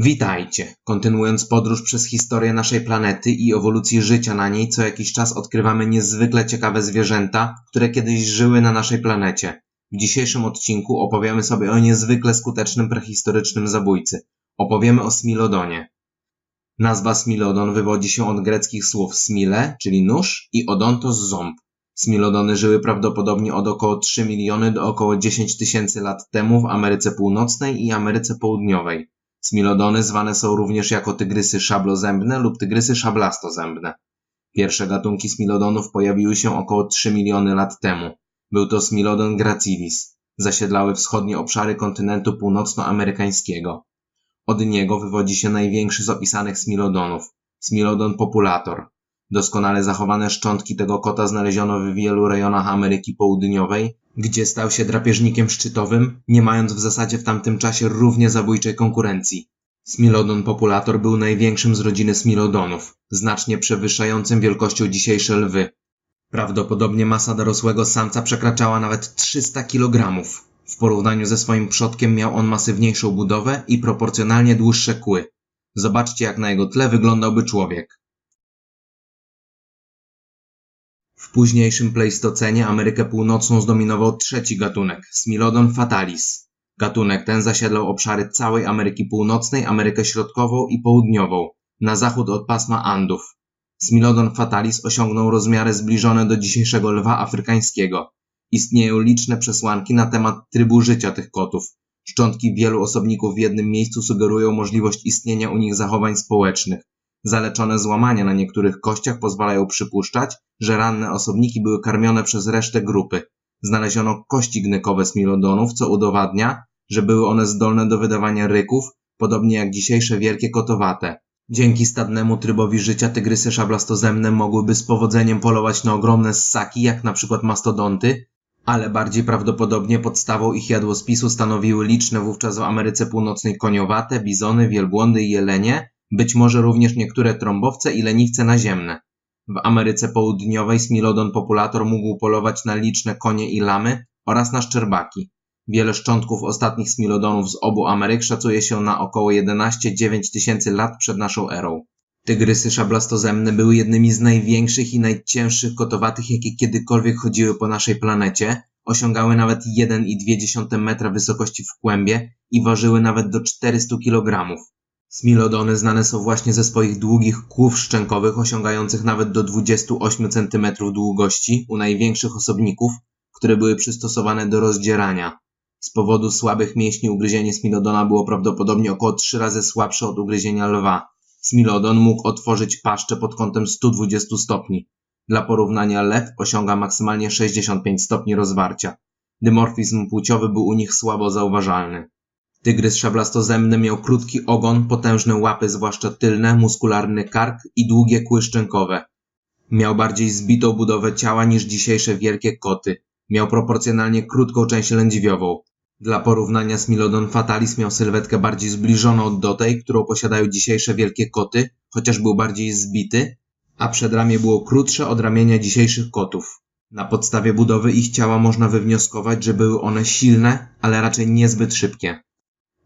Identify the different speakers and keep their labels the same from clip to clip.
Speaker 1: Witajcie! Kontynuując podróż przez historię naszej planety i ewolucji życia na niej, co jakiś czas odkrywamy niezwykle ciekawe zwierzęta, które kiedyś żyły na naszej planecie. W dzisiejszym odcinku opowiemy sobie o niezwykle skutecznym prehistorycznym zabójcy. Opowiemy o Smilodonie. Nazwa Smilodon wywodzi się od greckich słów smile, czyli nóż, i odontos ząb. Smilodony żyły prawdopodobnie od około 3 miliony do około 10 tysięcy lat temu w Ameryce Północnej i Ameryce Południowej. Smilodony zwane są również jako tygrysy szablozębne lub tygrysy szablastozębne. Pierwsze gatunki smilodonów pojawiły się około 3 miliony lat temu. Był to Smilodon gracilis. Zasiedlały wschodnie obszary kontynentu północnoamerykańskiego. Od niego wywodzi się największy z opisanych smilodonów, Smilodon populator. Doskonale zachowane szczątki tego kota znaleziono w wielu rejonach Ameryki Południowej, gdzie stał się drapieżnikiem szczytowym, nie mając w zasadzie w tamtym czasie równie zabójczej konkurencji. Smilodon populator był największym z rodziny smilodonów, znacznie przewyższającym wielkością dzisiejsze lwy. Prawdopodobnie masa dorosłego samca przekraczała nawet 300 kg. W porównaniu ze swoim przodkiem miał on masywniejszą budowę i proporcjonalnie dłuższe kły. Zobaczcie jak na jego tle wyglądałby człowiek. W późniejszym Pleistocenie Amerykę Północną zdominował trzeci gatunek Smilodon fatalis. Gatunek ten zasiedlał obszary całej Ameryki Północnej, Amerykę Środkową i Południową, na zachód od pasma Andów. Smilodon fatalis osiągnął rozmiary zbliżone do dzisiejszego lwa afrykańskiego. Istnieją liczne przesłanki na temat trybu życia tych kotów. Szczątki wielu osobników w jednym miejscu sugerują możliwość istnienia u nich zachowań społecznych. Zaleczone złamania na niektórych kościach pozwalają przypuszczać, że ranne osobniki były karmione przez resztę grupy. Znaleziono kości gnykowe smilodonów, co udowadnia, że były one zdolne do wydawania ryków, podobnie jak dzisiejsze wielkie kotowate. Dzięki stadnemu trybowi życia tygrysy szablastozemne mogłyby z powodzeniem polować na ogromne ssaki, jak na przykład mastodonty, ale bardziej prawdopodobnie podstawą ich jadłospisu stanowiły liczne wówczas w Ameryce Północnej koniowate, bizony, wielbłądy i jelenie, być może również niektóre trąbowce i leniwce naziemne. W Ameryce Południowej Smilodon populator mógł polować na liczne konie i lamy oraz na szczerbaki. Wiele szczątków ostatnich smilodonów z obu Ameryk szacuje się na około 11-9 tysięcy lat przed naszą erą. Tygrysy szablastozemne były jednymi z największych i najcięższych kotowatych, jakie kiedykolwiek chodziły po naszej planecie. Osiągały nawet 1,2 metra wysokości w kłębie i ważyły nawet do 400 kg. Smilodony znane są właśnie ze swoich długich kłów szczękowych osiągających nawet do 28 cm długości u największych osobników, które były przystosowane do rozdzierania. Z powodu słabych mięśni ugryzienie Smilodona było prawdopodobnie około 3 razy słabsze od ugryzienia lwa. Smilodon mógł otworzyć paszczę pod kątem 120 stopni. Dla porównania lew osiąga maksymalnie 65 stopni rozwarcia. Dymorfizm płciowy był u nich słabo zauważalny. Tygrys szablastozemny miał krótki ogon, potężne łapy, zwłaszcza tylne, muskularny kark i długie kły szczękowe. Miał bardziej zbitą budowę ciała niż dzisiejsze wielkie koty. Miał proporcjonalnie krótką część lędźwiową. Dla porównania Smilodon fatalis miał sylwetkę bardziej zbliżoną do tej, którą posiadają dzisiejsze wielkie koty, chociaż był bardziej zbity, a przedramię było krótsze od ramienia dzisiejszych kotów. Na podstawie budowy ich ciała można wywnioskować, że były one silne, ale raczej niezbyt szybkie.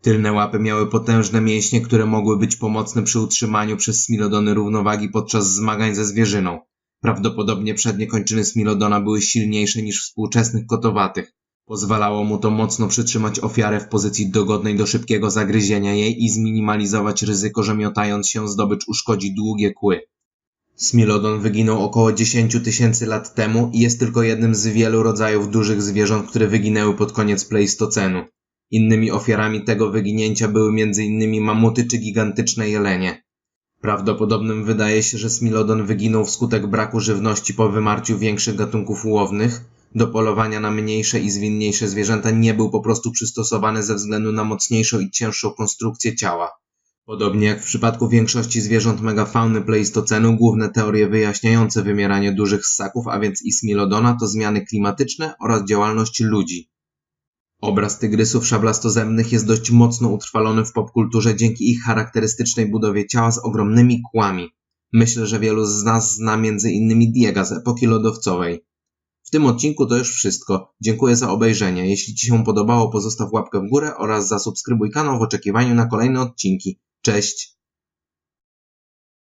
Speaker 1: Tylne łapy miały potężne mięśnie, które mogły być pomocne przy utrzymaniu przez smilodony równowagi podczas zmagań ze zwierzyną. Prawdopodobnie przednie kończyny smilodona były silniejsze niż współczesnych kotowatych. Pozwalało mu to mocno przytrzymać ofiarę w pozycji dogodnej do szybkiego zagryzienia jej i zminimalizować ryzyko, że miotając się zdobycz uszkodzi długie kły. Smilodon wyginął około 10 tysięcy lat temu i jest tylko jednym z wielu rodzajów dużych zwierząt, które wyginęły pod koniec Pleistocenu. Innymi ofiarami tego wyginięcia były m.in. mamuty czy gigantyczne jelenie. Prawdopodobnym wydaje się, że Smilodon wyginął wskutek braku żywności po wymarciu większych gatunków łownych. Do polowania na mniejsze i zwinniejsze zwierzęta nie był po prostu przystosowany ze względu na mocniejszą i cięższą konstrukcję ciała. Podobnie jak w przypadku większości zwierząt megafauny Pleistocenu, główne teorie wyjaśniające wymieranie dużych ssaków, a więc i Smilodona, to zmiany klimatyczne oraz działalność ludzi. Obraz tygrysów szablastozemnych jest dość mocno utrwalony w popkulturze dzięki ich charakterystycznej budowie ciała z ogromnymi kłami. Myślę, że wielu z nas zna m.in. Diega z epoki lodowcowej. W tym odcinku to już wszystko. Dziękuję za obejrzenie. Jeśli Ci się podobało, pozostaw łapkę w górę oraz zasubskrybuj kanał w oczekiwaniu na kolejne odcinki. Cześć!